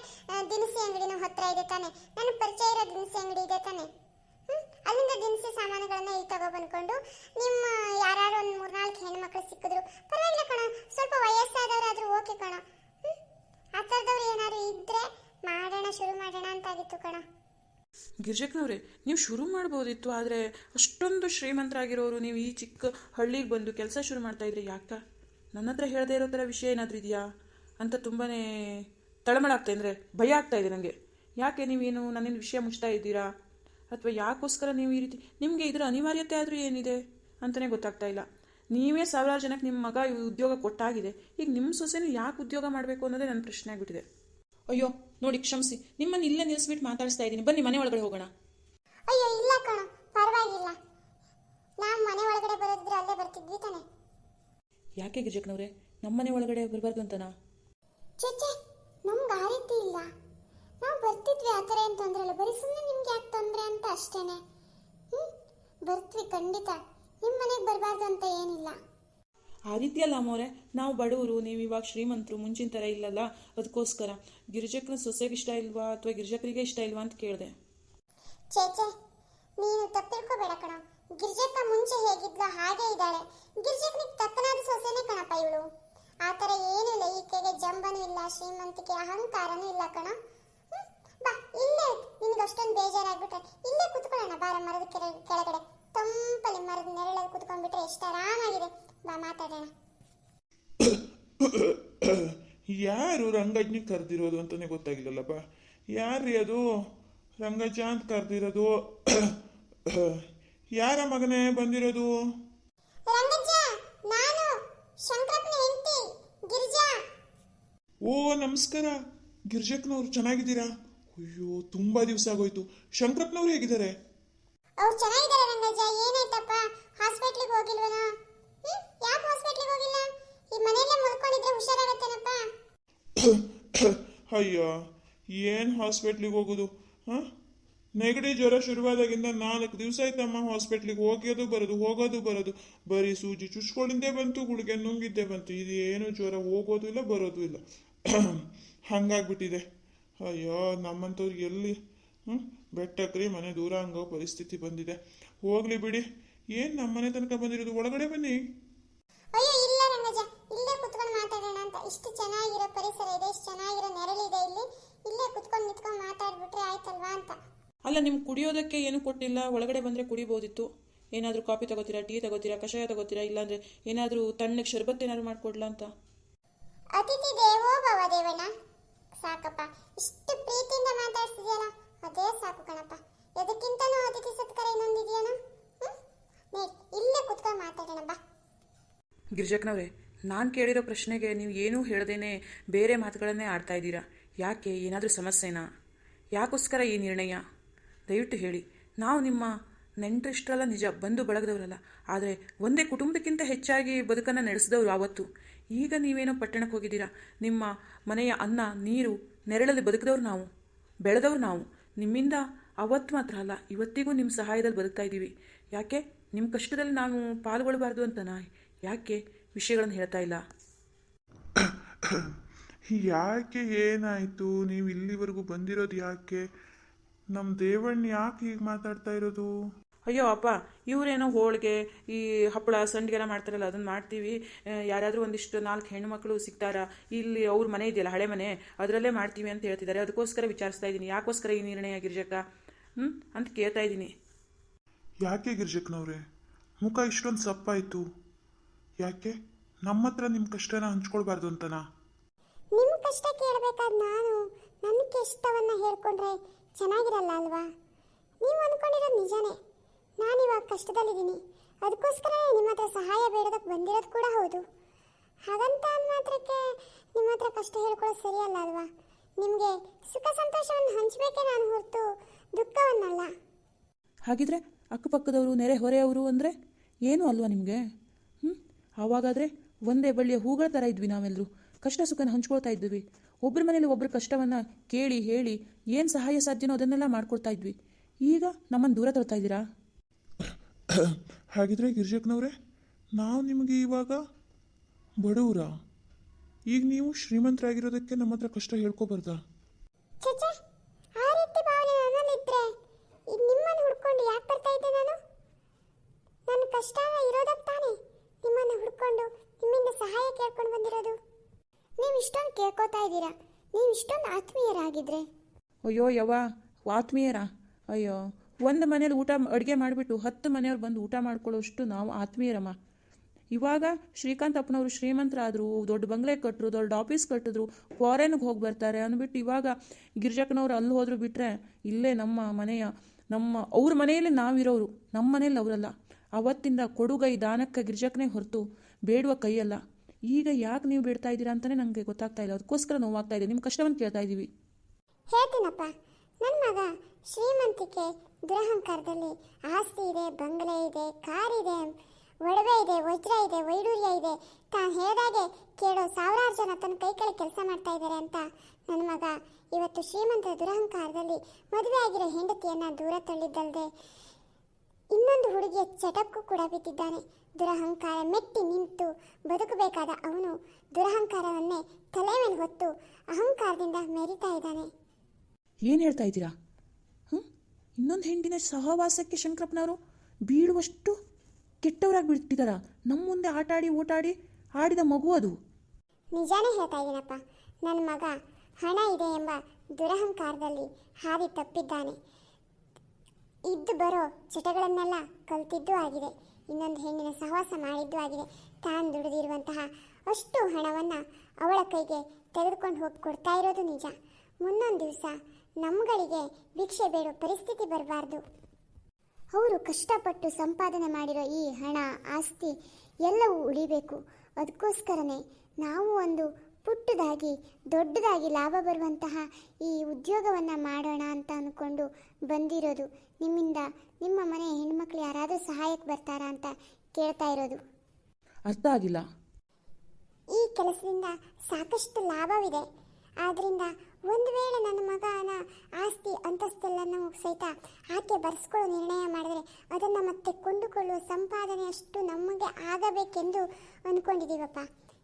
ದಿನಸಿ ಅಂಗಡಿನ ಹತ್ರ ಇದೆ ತಾನೆ. ನನ್ನ ಪರಿಚಯ ಇರೋ ದಿನಸಿ ಅಂಗಡಿ ಇದೆ ತಾನೆ. ಅಲ್ಲಿಂದ ದಿನಸಿ ಸಾಮಾನುಗಳನ್ನ ಇಲ್ಲಿ ತಗೋ ಬಂದ್ಕೊಂಡು, ನಿಮ್ಮ ಯಾರು ಒಂದು ಮೂರ್ನಾಲ್ಕು ಹೆಣ್ಮಕ್ಳು ಸಿಕ್ಕಿದ್ರು, ಪರವಾಗಿಲ್ಲ ಕಣ. ಸ್ವಲ್ಪ ವಯಸ್ಸಾದವರಾದ್ರೂ ಓಕೆ ಕಣ? ಆ ಥರದವ್ರು ಏನಾದ್ರು ಇದ್ರೆ ಮಾಡೋಣ, ಶುರು ಮಾಡೋಣ ಅಂತಾಗಿತ್ತು ಕಣ. ಗಿರ್ಜಕ್ನವ್ರೆ, ನೀವು ಶುರು ಮಾಡ್ಬೋದಿತ್ತು, ಆದರೆ ಅಷ್ಟೊಂದು ಶ್ರೀಮಂತರಾಗಿರೋರು ನೀವು ಈ ಚಿಕ್ಕ ಹಳ್ಳಿಗೆ ಬಂದು ಕೆಲಸ ಶುರು ಮಾಡ್ತಾ ಇದ್ರೆ ಯಾಕ? ನನ್ನ ಹತ್ರ ಹೇಳದೇ ಇರೋ ಥರ ವಿಷಯ ಏನಾದರೂ ಇದೆಯಾ? ಅಂತ ತುಂಬಾ ತಳಮಳ ಆಗ್ತಾ ಅಂದರೆ ಭಯ ಆಗ್ತಾ ಇದೆ ನನಗೆ ಯಾಕೆ ನೀವೇನು ನನ್ನಿಂದ ವಿಷಯ ಮುಚ್ತಾ ಇದ್ದೀರಾ? ಅಥವಾ ಯಾಕೋಸ್ಕರ ನೀವು ಈ ರೀತಿ ನಿಮಗೆ ಇದರ ಅನಿವಾರ್ಯತೆ ಆದರೂ ಏನಿದೆ ಅಂತಲೇ ಗೊತ್ತಾಗ್ತಾ ಇಲ್ಲ. ನೀವೇ ಸಾವಿರಾರು ಜನಕ್ಕೆ ನಿಮ್ಮ ಮಗ ಉದ್ಯೋಗ ಕೊಟ್ಟಾಗಿದೆ. ಈಗ ನಿಮ್ಮ ಸೊಸೆನೂ ಯಾಕೆ ಉದ್ಯೋಗ ಮಾಡಬೇಕು ಅನ್ನೋದೇ ನನ್ನ ಪ್ರಶ್ನೆ ಆಗಿಬಿಟ್ಟಿದೆ. ಅಯ್ಯೋ, ನೋಡಿ, ಕ್ಷಮಿಸಿ. ನಿಮ್ಮನ್ನು ಇಲ್ಲೇ ನಿಲ್ಲಿಸ್ಬಿಟ್ಟು ಮಾತಾಡಿಸ್ತಾ ಇದ್ದೀನಿ. ಬನ್ನಿ, ಮನೆ ಒಳಗಡೆ ಹೋಗೋಣ. ಅಯ್ಯೋ, ಇಲ್ಲ ಕಣ. ಪರವಾಗಿಲ್ಲ. ನಾನು ಮನೆ ಒಳಗಡೆ ಬರೋದಿದ್ರೆ ಅಲ್ಲೇ ಬರ್ತಿದ್ವಿ ತಾನೆ. ಯಾಕೆ ಗಿರಿಜಕ್ಕನವ್ರೆ ನಮ್ಮ ಮನೆ ಒಳಗಡೆ ಬರಬಾರ್ದು ಅಂತನಾ? ಚೇಚೆ ನಮ್ಗೆ ಆ ರೀತಿ ಇಲ್ಲ. ನಾವು ಬರ್ತಿದ್ವಿ ಆ ಥರ ಏನು ತೊಂದರೆ ಇಲ್ಲ. ಬರೀ ಸುಮ್ಮನೆ ನಿಮ್ಗೆ ಯಾಕೆ ತೊಂದರೆ ಅಂತ ಅಷ್ಟೇನೆ. ಹ್ಞೂ ಬರ್ತೀವಿ ಖಂಡಿತ. ನಿಮ್ಮ ಮನೆಗೆ ಬರಬಾರ್ದು ಅಂತ ಏನಿಲ್ಲ. ಆ ರೀತಿ ಅಲ್ಲ ಅಮ್ಮವ್ರೆ ನಾವು ಬಡವರು ನೀವು ಇವಾಗ ಶ್ರೀಮಂತರು ಮುಂಚಿನ ಥರ ಇಲ್ಲಲ್ಲ? ಅದಕ್ಕೋಸ್ಕರ ಗಿರಿಜಕನ ಸೊಸೆಗೆ ಇಷ್ಟ ಇಲ್ವಾ ಅಥವಾ ಗಿರಿಜಕರಿಗೆ ಇಷ್ಟ ಇಲ್ವಾ ಅಂತ ಕೇಳಿದೆ. ಚೇಚೆ ನೀನು ತಪ್ಪು ತಿಳ್ಕೊಬೇಡ ಕಣ. ಗಿರ್ಜಕ್ಕ ಮುಂಚೆ ಹೇಗಿದ್ಲ ಹಾಗೆ ಇದ್ದಾಳೆ. ಗಿರ್ಜಕ್ಕನಿಗೆ ತಕ್ಕನಾದ ಸೊಸೆನೇ ಕಣಪ್ಪ ಇವಳು. ಆ ಥರ ಏನು ಇಲ್ಲ ಈಕೆಗೆ ಜಂಬನೂ ಇಲ್ಲ, ಶ್ರೀಮಂತಿಕೆ ಅಹಂಕಾರನೂ ಇಲ್ಲ ಕಣ? ಬಾ, ಇಲ್ಲೇ ನಿನಗೆ ಅಷ್ಟೊಂದು ಬೇಜಾರಾಗ್ಬಿಟ್ರೆ ಇಲ್ಲೇ ಕುತ್ಕೊಳ್ಳೋಣ. ಬಾರ, ಮರದ ಕೆಳಗಡೆ. ತಂಪಲ್ಲಿ ಮರದ ನೆರಳಲ್ಲಿ ಕುತ್ಕೊಂಡ್ಬಿಟ್ರೆ ಎಷ್ಟು ಆರಾಮಾಗಿದೆ. ಬಾ, ಮಾತಾಡೋಣ. ಯಾರು ರಂಗಜ್ಞಿ ಕರೆದಿರೋದು ಅಂತಾನೆ ಗೊತ್ತಾಗಿಲ್ಲಲ್ಲಪ್ಪ? ಯಾರ್ರೀ ಅದು? ರಂಗಜ್ಜ ಅಂತ ಕರೆದಿರೋದು? ಯಾರ ಮಗನೇ ಬಂದಿರೋದು? ರಂಗಜ್ಜ ನಾನು. ಶಂಕರಪ್ಪನ ಹೆಂಡತಿ ಗಿರಿಜಾ. ಓ ನಮಸ್ಕಾರ. ಗಿರ್ಜಕ್ನವ್ರು ಚೆನ್ನಾಗಿದ್ದೀರಾ? ಅಯ್ಯೋ ತುಂಬಾ ದಿವಸ ಆಗೋಯ್ತು. ಶಂಕರಪ್ಪನವ್ರು ಹೇಗಿದ್ದಾರೆ? ಅವ್ರು ಚೆನ್ನಾಗಿದ್ದಾರೆ ರಂಗಜ್ಜ. ಏನಾಯ್ತಪ್ಪ? ಹಾಸ್ಪಿಟ್ಲಿಗೆ ಹೋಗಿಲ್ವನೋ? ಯಾಕೆ ಹಾಸ್ಪಿಟ್ಲಿಗೆ ಹೋಗಿಲ್ಲ? ಈ ಮನೆಯಲ್ಲೇ ಮಲ್ಕೊಂಡಿದ್ರೆ ಹುಷಾರಾಗತ್ತೇನಪ್ಪ? ಅಯ್ಯೋ ಏನು ಹಾಸ್ಪಿಟ್ಲಿಗೆ ಹೋಗೋದು? ಹಾಂ? ನೆಗಡಿ ಜ್ವರ ಶುರುವಾದಾಗಿಂದ ನಾಲ್ಕು ದಿವಸ ಆಯ್ತಮ್ಮ ಹಾಸ್ಪಿಟ್ಲಿಗೆ ಹೋಗೋದು ಬರೋದು ಹೋಗೋದು, ಬರೋದು. ಬರೀ ಸೂಜಿ ಚುಚ್ಕೊಂಡಿದ್ದೇ ಬಂತು, ಗುಳಿಗೆ ನುಂಗಿದ್ದೇ ಬಂತು. ಇದು ಏನು ಜ್ವರ ಹೋಗೋದು ಇಲ್ಲ, ಬರೋದು ಇಲ್ಲ. ಹಂಗಾಗ್ಬಿಟ್ಟಿದೆ. ಅಯ್ಯೋ ನಮ್ಮಂಥವ್ರಿಗೆ ಎಲ್ಲಿ ಹ್ಞೂ ಬೆಟ್ಟಕ್ರಿ ಮನೆ ದೂರ ಹಂಗೋ ಪರಿಸ್ಥಿತಿ ಬಂದಿದೆ. ಹೋಗ್ಲಿ ಬಿಡಿ. ಏನು ನಮ್ಮ ಮನೆ ತನಕ ಬಂದಿರೋದು? ಒಳಗಡೆ ಬನ್ನಿ. ಅಯ್ಯೋ, ಇಲ್ಲ ಇಲ್ಲೇ ಕುತ್ಕೊಂಡು ಮಾತಾಡೋಣ ಅಂತ. ಇಷ್ಟು ಚೆನ್ನಾಗಿರೋ ಪರಿಸರ ಇದೆ, ಇಷ್ಟು ಚೆನ್ನಾಗಿರೋ ಇಲ್ಲಿ. ಇಲ್ಲೇ ಮಾತಾಡ್ಬಿಟ್ರೆ ಆಯ್ತಲ್ವಾ ಅಂತ. ಅಲ್ಲ ನಿಮ್ಗೆ ಕುಡಿಯೋದಕ್ಕೆ ಏನು ಕೊಟ್ಟಿಲ್ಲ? ಒಳಗಡೆ ಬಂದರೆ ಕುಡಿಬೋದಿತ್ತು. ಏನಾದರೂ ಕಾಫಿ ತಗೋತೀರಾ ಟೀ ತಗೋತೀರಾ ಕಷಾಯ ತಗೋತೀರಾ ಇಲ್ಲಾಂದರೆ ಏನಾದರೂ ತಣ್ಣಗೆ ಶರ್ಬತ್ ಏನಾದ್ರು ಮಾಡ್ಕೊಡ್ಲಾ ಅಂತ? ಅತಿಥಿ ದೇವೋ ಭವ ದೇವಣ್ಣ. ಸಾಕಪ್ಪ. ಇಷ್ಟು ಪ್ರೀತಿಯಿಂದ ಮಾತಾಡ್ತಿದ್ಯಲ್ಲ ಅದೇ ಸಾಕು ಕಣಪ್ಪ. ಎದಕ್ಕಿಂತನೂ ಅತಿಥಿ ಸತ್ಕಾರ ಇನ್ನೊಂದಿದೆಯೇನೋ ಇಲ್ಲೇ ಕುತ್ಕೊಂಡು ಮಾತಾಡೋಣ ಬಾ. ಗಿರಿಜಕ್ನವ್ರೆ ನಾನು ಕೇಳಿರೋ ಪ್ರಶ್ನೆಗೆ ನೀವು ಏನೂ ಹೇಳ್ದೇನೆ ಬೇರೆ ಮಾತುಗಳನ್ನೇ ಆಡ್ತಾ ಇದ್ದೀರಾ? ಯಾಕೆ? ಏನಾದರೂ ಸಮಸ್ಯೆನಾ? ಯಾಕೋಸ್ಕರ ಈ ನಿರ್ಣಯ? ದಯವಿಟ್ಟು ಹೇಳಿ. ನಾವು ನಿಮ್ಮ ನೆಂಟರಿಷ್ಟರಲ್ಲ ನಿಜ, ಬಂಧು ಬಳಗದವರಲ್ಲ. ಆದರೆ ಒಂದೇ ಕುಟುಂಬಕ್ಕಿಂತ ಹೆಚ್ಚಾಗಿ ಬದುಕನ್ನು ನಡೆಸಿದವರು ಆವತ್ತು. ಈಗ ನೀವೇನೋ ಪಟ್ಟಣಕ್ಕೆ ಹೋಗಿದ್ದೀರಾ? ನಿಮ್ಮ ಮನೆಯ ಅನ್ನ, ನೀರು, ನೆರಳಲ್ಲಿ ಬದುಕಿದವ್ರು ನಾವು. ಬೆಳೆದವ್ರು ನಾವು. ನಿಮ್ಮಿಂದ ಅವತ್ತು ಮಾತ್ರ ಅಲ್ಲ, ಇವತ್ತಿಗೂ ನಿಮ್ಮ ಸಹಾಯದಲ್ಲಿ ಬದುಕ್ತಾ ಇದ್ದೀವಿ. ಯಾಕೆ? ನಿಮ್ಮ ಕಷ್ಟದಲ್ಲಿ ನಾವು ಪಾಲ್ಗೊಳ್ಳಬಾರ್ದು ಅಂತನಾ ಯಾಕೆ ವಿಷಯಗಳನ್ನು ಹೇಳ್ತಾ ಇಲ್ಲ? ಯಾಕೆ ಏನಾಯಿತು? ನೀವು ಇಲ್ಲಿವರೆಗೂ ಬಂದಿರೋದು ಯಾಕೆ? ನಮ್ಮ ದೇವಣ್ಣ ಯಾಕೆ ಹೀಗೆ ಮಾತಾಡ್ತಾ ಇರೋದು? ಅಯ್ಯೋ ಅಪ್ಪ ಇವರೇನೋ ಹೋಳಿಗೆ ಈ ಹಪ್ಪಳ ಸಂಡಿಗೆಲ್ಲ ಮಾಡ್ತಾರಲ್ಲ ಅದನ್ನು ಮಾಡ್ತೀವಿ. ಯಾರಾದರೂ ಒಂದಿಷ್ಟು ನಾಲ್ಕು ಹೆಣ್ಣುಮಕ್ಕಳು ಸಿಗ್ತಾರಾ? ಇಲ್ಲಿ ಅವ್ರ ಮನೆ ಇದೆಯಲ್ಲ ಹಳೆ ಮನೆ. ಅದರಲ್ಲೇ ಮಾಡ್ತೀವಿ ಅಂತ ಹೇಳ್ತಿದ್ದಾರೆ. ಅದಕ್ಕೋಸ್ಕರ ವಿಚಾರಿಸ್ತಾ ಇದ್ದೀನಿ. ಯಾಕೋಸ್ಕರ ಈ ನಿರ್ಣಯ ಗಿರ್ಜಕ್ಕ? ಹ್ಞೂ ಅಂತ ಕೇಳ್ತಾ ಇದ್ದೀನಿ. ಯಾಕೆ ಗಿರ್ಜಕ್ನವ್ರೆ ಮುಖ ಇಷ್ಟೊಂದು ಸಪ್ಪಾಯಿತು. ಯಾಕೆ? ನಮ್ಮ ಹತ್ರ ನಿಮ್ಮ ಕಷ್ಟನ ಹಂಚ್ಕೊಳ್ಬಾರ್ದು ಅಂತನಾ? ನಿಮ್ಮ ಕಷ್ಟ ಕೇಳಬೇಕಾದ ನಾನು ನನ್ನ ಕಷ್ಟವನ್ನ ಹೇಳ್ಕೊಂಡ್ರೆ ಚೆನ್ನಾಗಿರಲ್ಲ ಅಲ್ವಾ? ನೀವು ಅಂದ್ಕೊಂಡಿರೋದು ನಿಜನೇ. ನಾನು ಇವಾಗ ಕಷ್ಟದಲ್ಲಿದ್ದೀನಿ. ಅದಕ್ಕೋಸ್ಕರ ನಿಮ್ಮ ಹತ್ರ ಸಹಾಯ ಬೇಡೋದಕ್ಕೆ ಬಂದಿರೋದು ಕೂಡ ಹೌದು. ಹಾಗಂತ ಅಂದ ಮಾತ್ರಕ್ಕೆ ನಿಮ್ಮ ಹತ್ರ ಕಷ್ಟ ಹೇಳ್ಕೊಳ್ಳೋದು ಸರಿಯಲ್ಲ ಅಲ್ವಾ? ನಿಮಗೆ ಸುಖ ಸಂತೋಷವನ್ನು ಹಂಚಬೇಕೇ ನಾನು ಹೊರತು ದುಃಖವನ್ನಲ್ಲ. ಹಾಗಿದ್ರೆ ಅಕ್ಕಪಕ್ಕದವರು, ನೆರೆ ಹೊರೆಯವರು ಅಂದರೆ ಏನು ಅಲ್ವಾ ನಿಮಗೆ? ಹ್ಞೂ ಆವಾಗಾದರೆ ಒಂದೇ ಬಳ್ಳಿಯ ಹೂಗಳ ಥರ ಇದ್ವಿ ನಾವೆಲ್ಲರೂ ಕಷ್ಟ ಸುಖನ ಹಂಚ್ಕೊಳ್ತಾ ಇದ್ವಿ. ಒಬ್ಬರ ಮನೇಲಿ ಒಬ್ಬರ ಕಷ್ಟವನ್ನು ಕೇಳಿ ಹೇಳಿ ಏನು ಸಹಾಯ ಸಾಧ್ಯನೋ ಅದನ್ನೆಲ್ಲ ಮಾಡ್ಕೊಡ್ತಾ ಇದ್ವಿ. ಈಗ ನಮ್ಮನ್ನು ದೂರ ತಳ್ತಾ ಇದ್ದೀರಾ? ಹಾಗಿದ್ರೆ ಗಿರಿಜಕ್ನವ್ರೆ ನಾವು ನಿಮಗೆ ಇವಾಗ ಬಡವರ ಈಗ ನೀವು ಶ್ರೀಮಂತರಾಗಿರೋದಕ್ಕೆ ನಮ್ಮ ಹತ್ರ ಕಷ್ಟ ಹೇಳ್ಕೊಬಾರ್ದ? ಚಚೆ ಆ ರೀತಿ ಭಾವನೆ ನನ್ನಲ್ಲಿದ್ರೆ ಈಗ ನಿಮ್ಮನ್ನು ಹುಡ್ಕೊಂಡು ಯಾಕೆ ಬರ್ತಾ ಇದ್ದೆ ನಾನು? ನನ್ನ ಕಷ್ಟ ಇರೋದಕ್ಕೆ ತಾನೇ ನಿಮ್ಮನ್ನು ಹುಡ್ಕೊಂಡು ನಿಮ್ಮಿಂದ ಸಹಾಯ ಕೇಳ್ಕೊಂಡು ಬಂದಿರೋದು. ನೀವು ಇಷ್ಟೊಂದು ಕೇಳ್ಕೊತಾ ಇದ್ದೀರಾ? ನೀವು ಇಷ್ಟೊಂದು ಆತ್ಮೀಯರಾಗಿದ್ರೆ? ಅಯ್ಯೋ ಯವ್ವ, ಆತ್ಮೀಯರ? ಅಯ್ಯೋ, ಒಂದು ಮನೇಲಿ ಊಟ ಅಡುಗೆ ಮಾಡಿಬಿಟ್ಟು ಹತ್ತು ಮನೆಯವ್ರು ಬಂದು ಊಟ ಮಾಡ್ಕೊಳ್ಳೋಷ್ಟು ನಾವು ಆತ್ಮೀಯರಮ್ಮ. ಇವಾಗ ಶ್ರೀಕಾಂತ್ ಅಪ್ಪನವರು ಶ್ರೀಮಂತರಾದರು, ದೊಡ್ಡ ಬಂಗ್ಲೆ ಕಟ್ಟರು ದೊಡ್ಡ ಆಫೀಸ್ ಕಟ್ಟಿದ್ರು ಫಾರೆನ್ಗೆ ಹೋಗಿ ಬರ್ತಾರೆ ಅಂದ್ಬಿಟ್ಟು ಇವಾಗ ಗಿರಿಜಕ್ಕನವ್ರು ಅಲ್ಲಿ ಹೋದ್ರು ಬಿಟ್ಟರೆ ಇಲ್ಲೇ ನಮ್ಮ ಮನೆಯ, ನಮ್ಮ ಅವ್ರ ಮನೆಯಲ್ಲಿ ನಾವಿರೋರು ನಮ್ಮ ಮನೇಲಿ ಅವರಲ್ಲ. ಅವತ್ತಿಂದ ಕೊಡುಗೈ ದಾನಕ್ಕ ಗಿರಿಜಕ್ಕನೇ ಹೊರತು, ಬೇಡುವ ಕೈಯಲ್ಲ. ಈಗ ಯಾಕೆ ನೀವು ಬಿಡ್ತಾ ಇದ್ದೀರಾ ಅಂತಲೇ ನನಗೆ ಗೊತ್ತಾಗ್ತಾ ಇಲ್ಲ. ಅದಕ್ಕೋಸ್ಕರ ನೋವಾಗ್ತಾ ಇದೆ ನಿಮ್ಮ ಕಷ್ಟವನ್ನು ಕೇಳ್ತಾ ಇದ್ದೀವಿ. ಹೇಳ್ತೀನಪ್ಪ ನನ್ನ ಮಗ ಶ್ರೀಮಂತಿಕೆ ದುರಹಂಕಾರದಲ್ಲಿ ಆಸ್ತಿ ಇದೆ, ಬಂಗಲೆ ಇದೆ, ಕಾರ್ ಇದೆ, ಒಡವೆ ಇದೆ, ವಜ್ರ ಇದೆ, ವೈಡೂರ್ಯ ಇದೆ. ತಾನು ಹೇಳಿದಾಗೆ ಕೇಳೋ ಸಾವಿರಾರು ಜನ ತನ್ನ ಕೈ ಕೆಳಗೆ ಕೆಲಸ ಮಾಡ್ತಾ ಇದ್ದಾರೆ ಅಂತ ನನ್ನ ಮಗ ಇವತ್ತು ಶ್ರೀಮಂತ ದುರಹಂಕಾರದಲ್ಲಿ ಮದುವೆ ಆಗಿರೋ ಹೆಂಡತಿಯನ್ನು ದೂರ ತಳ್ಳಿದ್ದಲ್ಲದೆ ಇನ್ನೊಂದು ಹುಡುಗಿಯ ಚಟಕ್ಕೂ ಕೂಡ ಬಿದ್ದಿದ್ದಾನೆ ದುರಹಂಕಾರ ಮೆಟ್ಟಿ ನಿಂತು ಬದುಕಬೇಕಾದ ಅವನು ದುರಹಂಕಾರವನ್ನೇ ತಲೆ ಮೇಲೆ ಹೊತ್ತು ಅಹಂಕಾರದಿಂದ ಮೆರಿತಾ ಇದ್ದಾನೆ. ಏನು ಹೇಳ್ತಾ ಇದ್ದೀರಾ? ಹ್ಞೂ ಇನ್ನೊಂದು ಹೆಂಡಿನ ಸಹವಾಸಕ್ಕೆ ಶಂಕರಪ್ಪನವರು ಬೀಳುವಷ್ಟು ಕೆಟ್ಟವರಾಗಿ ಬಿಟ್ಟಿದಾರ ನಮ್ಮ ಮುಂದೆ ಆಟಾಡಿ ಓಟಾಡಿ ಆಡಿದ ಮಗು ಅದು. ನಿಜಾನೇ ಹೇಳ್ತಾ ಇದ್ದೀನಪ್ಪ ನನ್ನ ಮಗ ಹಣ ಇದೆ ಎಂಬ ದುರಹಂಕಾರದಲ್ಲಿ ಹಾದಿ ತಪ್ಪಿದ್ದಾನೆ. ಇದ್ದು ಬರೋ ಚಟಗಳನ್ನೆಲ್ಲ ಕಲ್ತಿದ್ದೂ ಆಗಿದೆ. ಇನ್ನೊಂದು ಹೆಣ್ಣಿನ ಸಹವಾಸ ಮಾಡಿದ್ದು ಆಗಿದೆ. ತಾನು ದುಡಿದಿರುವಂತಹ ಅಷ್ಟು ಹಣವನ್ನು ಅವಳ ಕೈಗೆ ತೆಗೆದುಕೊಂಡು ಹೋಗಿ ಕೊಡ್ತಾ ಇರೋದು ನಿಜ. ಮುಂದೊಂದು ದಿವಸ ನಮ್ಗಳಿಗೆ ಭಿಕ್ಷೆ ಬೇಡೋ ಪರಿಸ್ಥಿತಿ ಬರಬಾರ್ದು. ಅವರು ಕಷ್ಟಪಟ್ಟು ಸಂಪಾದನೆ ಮಾಡಿರೋ ಈ ಹಣ, ಆಸ್ತಿ ಎಲ್ಲವೂ ಉಳಿಬೇಕು. ಅದಕ್ಕೋಸ್ಕರನೇ ನಾವು ಒಂದು ಪುಟ್ಟದಾಗಿ, ದೊಡ್ಡದಾಗಿ ಲಾಭ ಬರುವಂತಹ ಈ ಉದ್ಯೋಗವನ್ನು ಮಾಡೋಣ ಅಂತ ಅಂದ್ಕೊಂಡು ಬಂದಿರೋದು ನಿಮ್ಮಿಂದ ನಿಮ್ಮ ಮನೆ ಹೆಣ್ಮಕ್ಳು ಯಾರಾದರೂ ಸಹಾಯಕ್ಕೆ ಬರ್ತಾರಾ ಅಂತ ಕೇಳ್ತಾ ಇರೋದು. ಅರ್ಥ ಆಗಿಲ್ಲ. ಈ ಕೆಲಸದಿಂದ ಸಾಕಷ್ಟು ಲಾಭವಿದೆ. ಆದ್ರಿಂದ ಒಂದು ವೇಳೆ ನನ್ನ ಮಗನ ಆಸ್ತಿ ಅಂತಸ್ತೆಲ್ಲನೂ ಸಹಿತ ಆಕೆ ಬರೆಸ್ಕೊಳ್ಳೋ ನಿರ್ಣಯ ಮಾಡಿದರೆ ಅದನ್ನು ಮತ್ತೆ ಕೊಂಡುಕೊಳ್ಳುವ ಸಂಪಾದನೆ ಅಷ್ಟು ನಮಗೆ ಆಗಬೇಕೆಂದು ಅಂದ್ಕೊಂಡಿದ್ದೀವಪ್ಪ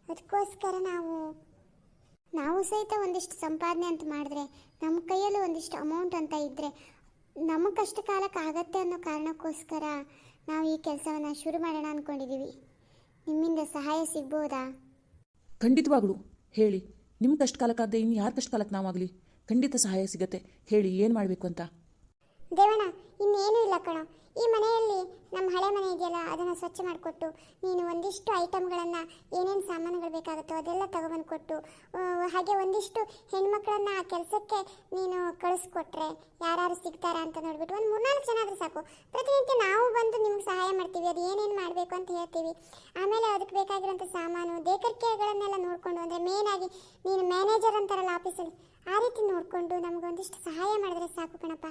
ಅದಕ್ಕೋಸ್ಕರ ನಾವು ನಾವು ಸಹಿತ ಒಂದಿಷ್ಟು ಸಂಪಾದನೆ ಅಂತ ಮಾಡಿದ್ರೆ ನಮ್ಮ ಕೈಯಲ್ಲೂ ಒಂದಿಷ್ಟು ಅಮೌಂಟ್ ಅಂತ ಇದ್ದರೆ ನಮ್ಮ ಕಷ್ಟ ಕಾಲಕ್ಕೆ ಆಗತ್ತೆ ಅನ್ನೋ ಕಾರಣಕ್ಕೋಸ್ಕರ ನಾವು ಈ ಕೆಲಸವನ್ನು ಶುರು ಮಾಡೋಣ ಅಂದ್ಕೊಂಡಿದ್ದೀವಿ ನಿಮ್ಮಿಂದ ಸಹಾಯ ಸಿಗ್ಬೋದಾ? ಖಂಡಿತವಾಗ್ಲು. ಹೇಳಿ ನಿಮ್ಮ ಕಷ್ಟ ಕಾಲಕ್ಕಾಗದೆ ಇನ್ನು ಯಾರ ಕಷ್ಟ ಕಾಲಕ್ಕೆ ನಾವಾಗಲಿ? ಖಂಡಿತ ಸಹಾಯ ಸಿಗತ್ತೆ. ಹೇಳಿ, ಏನು ಮಾಡಬೇಕು ಅಂತ? ದೇವಣ್ಣ, ಇನ್ನೇನೂ ಇಲ್ಲ ಕಣೋ. ಈ ಮನೆಯಲ್ಲಿ ನಮ್ಮ ಹಳೆ ಮನೆ ಇದೆಯಲ್ಲ, ಅದನ್ನು ಸ್ವಚ್ಛ ಮಾಡಿಕೊಟ್ಟು, ನೀನು ಒಂದಿಷ್ಟು ಐಟಮ್ಗಳನ್ನು ಏನೇನು ಸಾಮಾನುಗಳು ಬೇಕಾಗುತ್ತೋ ಅದೆಲ್ಲ ತಗೊಬಂದು ಕೊಟ್ಟು ಹಾಗೆ ಒಂದಿಷ್ಟು ಹೆಣ್ಮಕ್ಳನ್ನು ಆ ಕೆಲಸಕ್ಕೆ ನೀನು ಕಳಿಸ್ಕೊಟ್ರೆ ಯಾರು ಸಿಗ್ತಾರಾ ಅಂತ ನೋಡ್ಬಿಟ್ಟು ಒಂದು ಮೂರ್ನಾಲ್ಕು ಜನ ಆದರೂ ಸಾಕು. ಪ್ರತಿನಿತ್ಯ ನಾವು ಬಂದು ನಿಮ್ಗೆ ಸಹಾಯ ಮಾಡ್ತೀವಿ, ಅದು ಏನೇನು ಮಾಡಬೇಕು ಅಂತ ಹೇಳ್ತೀವಿ. ಆಮೇಲೆ ಅದಕ್ಕೆ ಬೇಕಾಗಿರೋಂಥ ಸಾಮಾನು ದೇಕರಿಕೆಗಳನ್ನೆಲ್ಲ ನೋಡಿಕೊಂಡು, ಅಂದರೆ ಮೇನಾಗಿ ನೀನು ಮ್ಯಾನೇಜರ್ ಅಂತಾರಲ್ಲ ಆಫೀಸಲ್ಲಿ ಆ ರೀತಿ ನೋಡಿಕೊಂಡು ನಮಗೊಂದಿಷ್ಟು ಸಹಾಯ ಮಾಡಿದ್ರೆ ಸಾಕು ಕಣಪ್ಪ.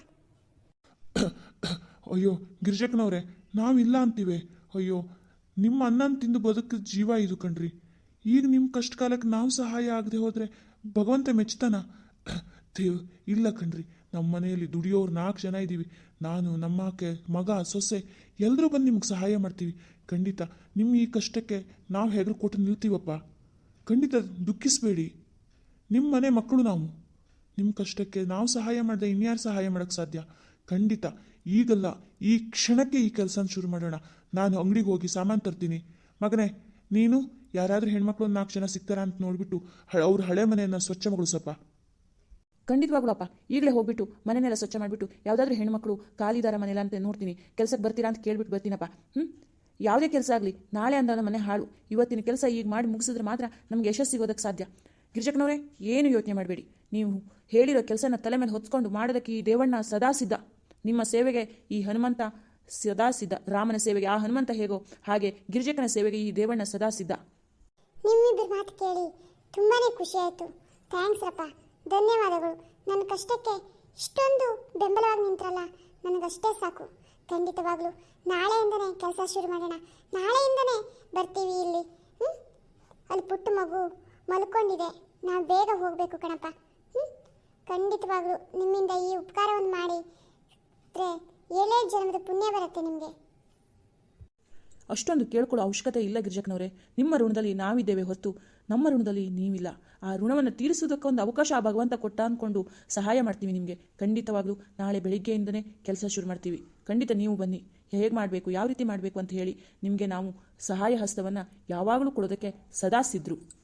ಅಯ್ಯೋ ಗಿರಿಜಕ್ಕನವ್ರೆ ನಾವಿಲ್ಲ ಅಂತೀವಿ. ಅಯ್ಯೋ, ನಿಮ್ಮ ಅನ್ನನ ತಿಂದು ಬದುಕಿದ ಜೀವ ಇದು ಕಣ್ರಿ. ಈಗ ನಿಮ್ಮ ಕಷ್ಟ ಕಾಲಕ್ಕೆ ನಾವು ಸಹಾಯ ಆಗದೆ ಹೋದರೆ ಭಗವಂತ ಮೆಚ್ತಾನ ದೇವ್, ಇಲ್ಲ ಕಣ್ರಿ. ನಮ್ಮ ಮನೆಯಲ್ಲಿ ದುಡಿಯೋರು ನಾಲ್ಕು ಜನ ಇದ್ದೀವಿ ನಾನು ನಮ್ಮ ಮಗ, ಸೊಸೆ ಎಲ್ಲರೂ ಬಂದು ನಿಮ್ಗೆ ಸಹಾಯ ಮಾಡ್ತೀವಿ. ಖಂಡಿತ ನಿಮ್ಮ ಈ ಕಷ್ಟಕ್ಕೆ ನಾವು ಹೆಗರು ಕೊಟ್ಟು ನಿಲ್ತೀವಪ್ಪ. ಖಂಡಿತ ದುಃಖಿಸ್ಬೇಡಿ. ನಿಮ್ಮ ಮನೆ ಮಕ್ಕಳು ನಾವು. ನಿಮ್ಮ ಕಷ್ಟಕ್ಕೆ ನಾವು ಸಹಾಯ ಮಾಡಿದೆ ಇನ್ಯಾರು ಸಹಾಯ ಮಾಡೋಕ್ಕೆ ಸಾಧ್ಯ? ಖಂಡಿತ ಈಗಲ್ಲ, ಈ ಕ್ಷಣಕ್ಕೆ ಈ ಕೆಲಸನ ಶುರು ಮಾಡೋಣ. ನಾನು ಅಂಗಡಿಗೆ ಹೋಗಿ ಸಾಮಾನು ತರ್ತೀನಿ. ಮಗನೇ, ನೀನು ಯಾರಾದರೂ ಹೆಣ್ಮಕ್ಳು ನಾಲ್ಕು ಜನ ಸಿಗ್ತಾರಾ ಅಂತ ನೋಡ್ಬಿಟ್ಟು ಅವ್ರ ಹಳೆ ಮನೆಯನ್ನು ಸ್ವಚ್ಛ ಮಗೊಳಿಸಪ್ಪ ಖಂಡಿತವಾಗ್ಲಪ್ಪ ಈಗಲೇ ಹೋಗ್ಬಿಟ್ಟು ಮನೆನೆಲ್ಲ ಸ್ವಚ್ಛ ಮಾಡಿಬಿಟ್ಟು ಯಾವುದಾದ್ರೂ ಹೆಣ್ಮಕ್ಳು ಖಾಲಿದಾರ ಮನೆಯಲ್ಲ ಅಂತ ನೋಡ್ತೀನಿ. ಕೆಲಸಕ್ಕೆ ಬರ್ತೀರಾ ಅಂತ ಕೇಳ್ಬಿಟ್ಟು ಬರ್ತೀನಪ್ಪ. ಹ್ಞೂ ಯಾವುದೇ ಕೆಲಸ ಆಗಲಿ, ನಾಳೆ ಅಂದ್ರೆ ಮನೆ ಹಾಳು. ಇವತ್ತಿನ ಕೆಲಸ ಈಗ ಮಾಡಿ ಮುಗಿಸಿದ್ರೆ ಮಾತ್ರ ನಮ್ಗೆ ಯಶಸ್ಸು ಸಿಗೋದಕ್ಕೆ ಸಾಧ್ಯ. ಗಿರಿಜಕ್ಕನವರೇ, ಏನು ಯೋಚನೆ ಮಾಡಬೇಡಿ. ನೀವು ಹೇಳಿರೋ ಕೆಲಸನ ತಲೆ ಮೇಲೆ ಹೊತ್ಕೊಂಡು ಮಾಡೋದಕ್ಕೆ ಈ ದೇವಣ್ಣ ಸದಾ ಸಿದ್ಧ. ನಿಮ್ಮ ಸೇವೆಗೆ ಈ ಹನುಮಂತ ಸದಾ ಸಿದ್ಧ. ರಾಮನ ಸೇವೆಗೆ ಆ ಹನುಮಂತ ಹೇಗೋ ಹಾಗೆ ಗಿರಿಜಕನ ಸೇವೆಗೆ ಈ ದೇವಣ್ಣ ಸದಾ ಸಿದ್ಧ. ನಿಮ್ಮಿಬ್ಬರ ಮಾತು ಕೇಳಿ ತುಂಬಾ ಖುಷಿ ಆಯಿತು. ಥ್ಯಾಂಕ್ಸ್ ಅಪ್ಪ ಧನ್ಯವಾದಗಳು. ನನ್ನ ಕಷ್ಟಕ್ಕೆ ಇಷ್ಟೊಂದು ಬೆಂಬಲವಾಗಿ ನಿಂತ್ರಲ್ಲ. ನನಗಷ್ಟೇ ಸಾಕು. ಖಂಡಿತವಾಗ್ಲೂ ನಾಳೆಯಿಂದನೇ ಕೆಲಸ ಶುರು ಮಾಡೋಣ. ನಾಳೆಯಿಂದನೇ ಬರ್ತೀವಿ ಇಲ್ಲಿ. ಹ್ಞೂ ಅಲ್ಲಿ ಪುಟ್ಟ ಮಗು ಮಲ್ಕೊಂಡಿದೆ. ನಾವು ಬೇಗ ಹೋಗಬೇಕು ಕಣಪ್ಪ. ಹ್ಞೂ ಖಂಡಿತವಾಗ್ಲೂ ನಿಮ್ಮಿಂದ ಈ ಉಪಕಾರವನ್ನು ಮಾಡಿ ದ್ರೆ ಏಳೇ ಜನ್ಮದ ಪುಣ್ಯ ಬರುತ್ತೆ ನಿಮಗೆ. ಅಷ್ಟೊಂದು ಕೇಳ್ಕೊಳ್ಳೋ ಅವಶ್ಯಕತೆ ಇಲ್ಲ ಗಿರಿಜಕ್ಕನವರೇ. ನಿಮ್ಮ ಋಣದಲ್ಲಿ ನಾವಿದ್ದೇವೆ ಹೊತ್ತು ನಮ್ಮ ಋಣದಲ್ಲಿ ನೀವಿಲ್ಲ. ಆ ಋಣವನ್ನು ತೀರಿಸುವುದಕ್ಕೆ ಒಂದು ಅವಕಾಶ ಆ ಭಗವಂತ ಕೊಟ್ಟ ಅಂದ್ಕೊಂಡು ಸಹಾಯ ಮಾಡ್ತೀವಿ ನಿಮಗೆ. ಖಂಡಿತವಾಗ್ಲೂ ನಾಳೆ ಬೆಳಿಗ್ಗೆಯಿಂದನೇ ಕೆಲಸ ಶುರು ಮಾಡ್ತೀವಿ. ಖಂಡಿತ ನೀವು ಬನ್ನಿ. ಹೇಗೆ ಮಾಡಬೇಕು, ಯಾವ ರೀತಿ ಮಾಡಬೇಕು ಅಂತ ಹೇಳಿ ನಿಮಗೆ ನಾವು ಸಹಾಯ ಹಸ್ತವನ್ನು ಯಾವಾಗಲೂ ಕೊಡೋದಕ್ಕೆ ಸದಾ ಸಿದ್ಧರು